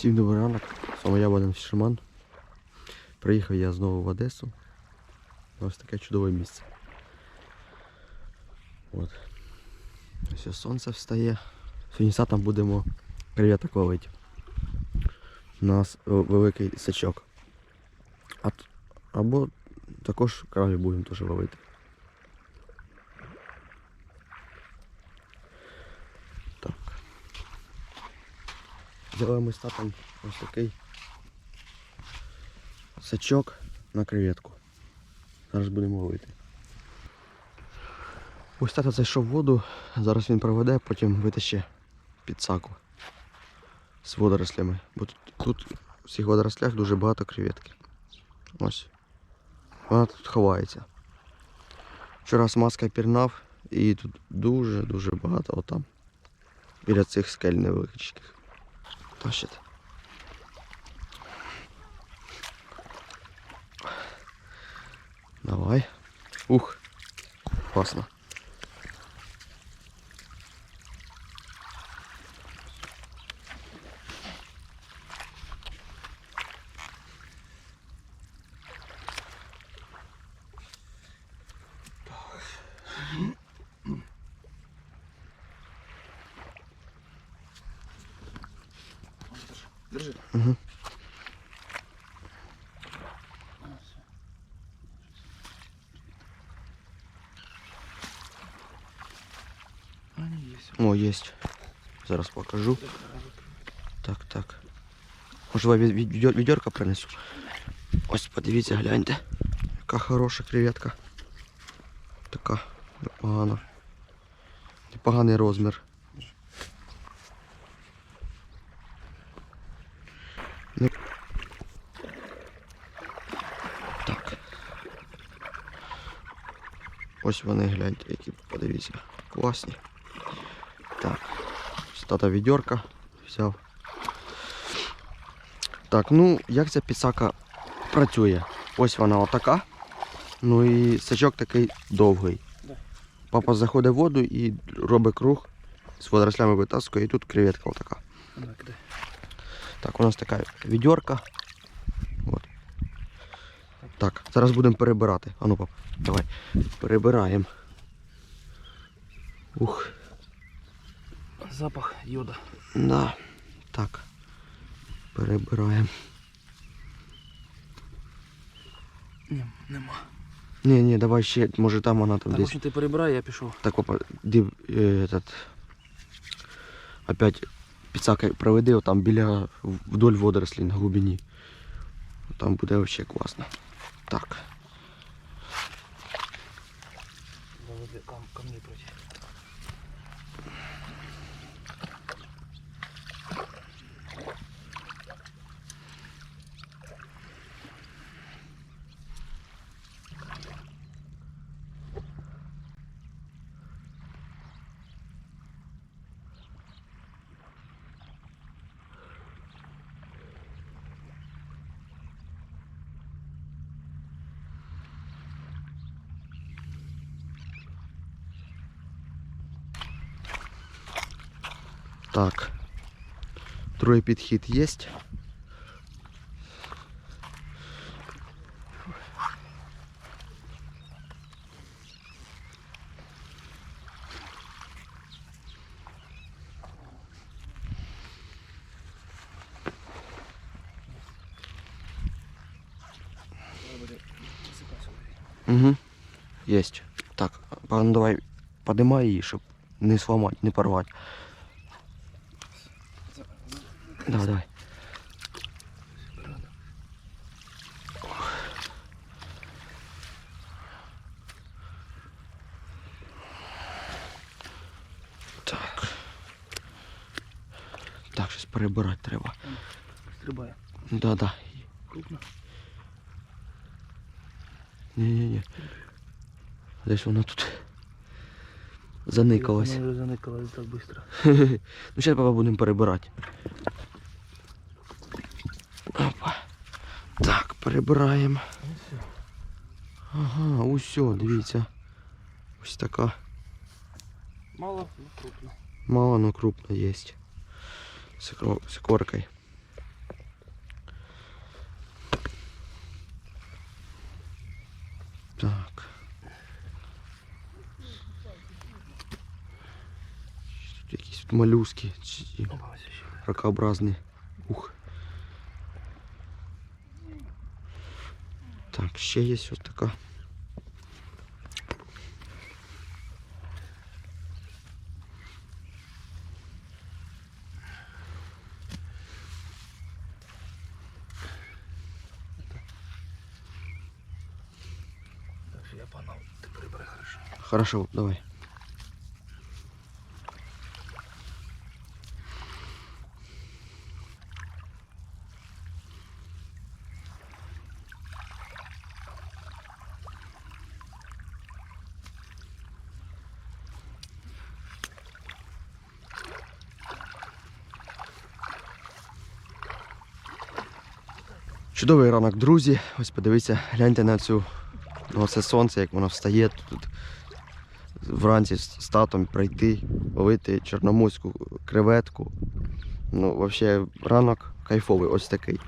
Всім добрий ранок. З вами я Богдан Фішерман. Приїхав я знову в Одесу. Ось таке чудове місце. От. Ось сонце встає. Сьогодні там будемо креветок ловити. У нас великий сачок. Або також крабі будемо теж ловити. Взяли ми з татом ось такий сачок на креветку. Зараз будемо ловити. Ось тато зайшов в воду, зараз він проведе, потім витащить підсаку з водорослями. Бо тут, тут в цих водорослях дуже багато креветки. Ось. Вона тут ховається. Вчора з маскою пірнав і тут дуже-дуже багато отам. Біля цих скель невеличких. Тащить. Давай. Ух. Класно. Держи. Угу. О, есть. Зараз покажу. Так, так. Можливо, від- принесу. Ось подивіться, гляньте. Яка хороша креветка. Така непогана. Непоганий розмір. Ось вони, гляньте, які подивіться. Класні. Так. Ось Тата відьорка взяв. Так, ну як ця підсака працює? Ось вона отака. Ну і сачок такий довгий. Папа заходить в воду і робить круг з водорослями витаскує, і тут креветка отака. Так, у нас така відьорка. Так, зараз будемо перебирати. Ану, пап, давай. Перебираємо. Ух, Запах йода. да. Так. Перебираємо. Ні, нема. Ні, ні, давай ще, може там вона там Так, десь. общем, ти перебирай, я пішов. Так, папа, див, е, этот, опять підсакай проведи отам біля вдоль водорослей на глибині. Там буде вообще класно. Так. Так. Другий підхід є. Угу. Есть. Так, пан, давай поднимай її, щоб не сломати, не порвати. За- за- Давай, давай. Рано. Так. Так, щось перебирати треба. Стрибає. Да, да. Крупно. Ні-ні-ні. Десь вона тут Заникалась. Заникалась так быстро. Ну зараз папа будемо перебирати. Опа. Так, перебираємо. Ага, усе, дивіться. Ось така. Мало, но крупно. Мало, но крупно є. З коркою. Так. коркой. якісь тут молюски, чи Опа, ось ще. ракообразні. Ух. Так, ще є ось така. Так що я панав, ти прибери хорошо. Хорошо, давай. Чудовий ранок, друзі. Ось подивіться, гляньте на цю це сонце, як воно встає тут вранці з татом прийти, ловити чорноморську креветку. Ну, взагалі, ранок кайфовий, ось такий.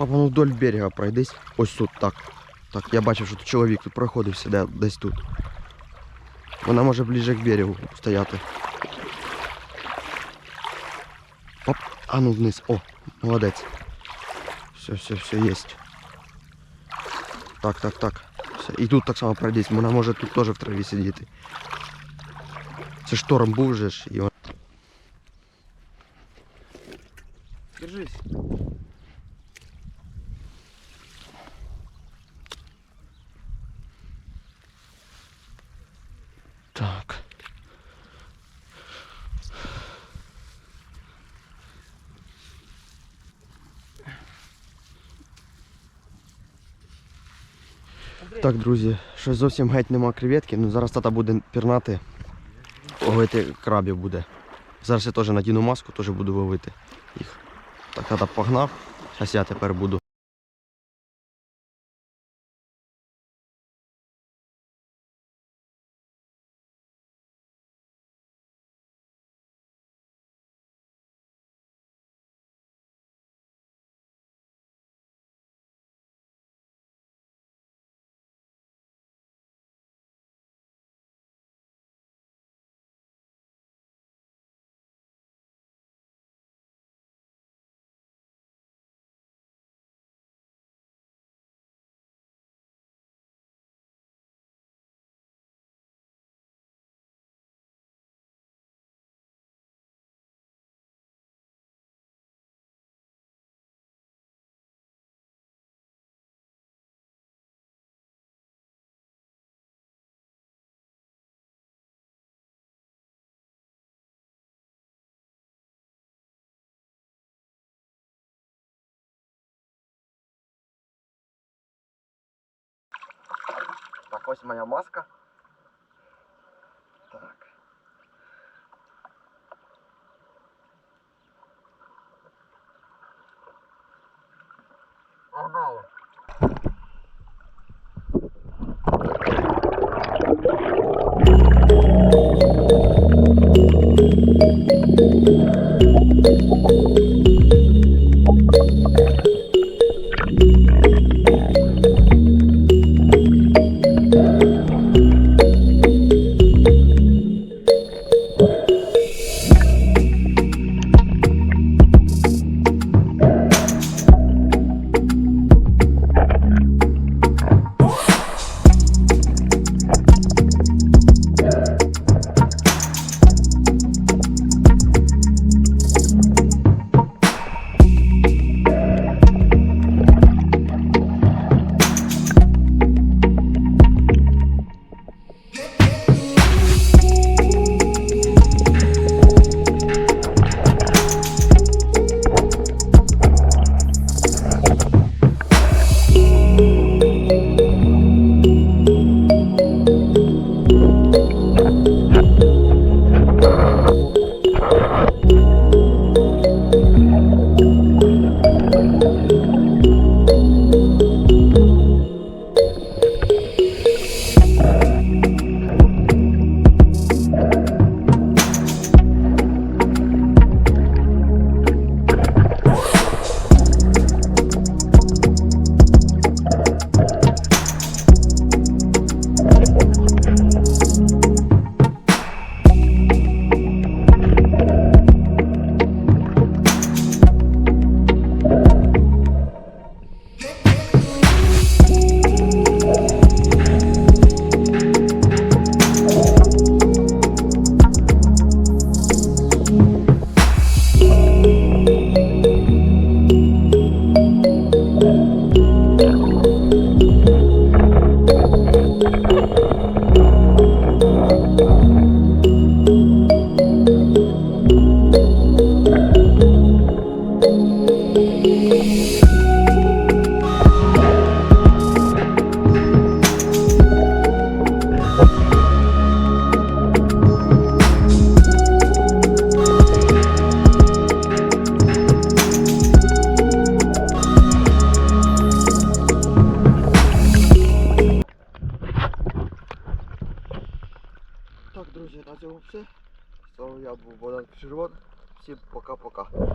Папа, ну вдоль берега пройдись. Ось тут так. Так, я бачив, що тут чоловік тут проходив сюди, десь тут. Вона може ближче к берегу стояти. Оп, а ну вниз. О, молодець. Все, все, все, есть. Так, так, так. Все. І тут так само пройдись. Вона може тут теж в траві сидіти. Це шторм був же ж, і вон- Так, друзі, щось зовсім геть нема креветки, ну зараз тата буде пірнати. Ловити крабів буде. Зараз я теж надіну маску, теж буду ловити їх. Так, тата погнав. Зараз я тепер буду. Ось моя маска. Так. Погнали. Всім пока-пока.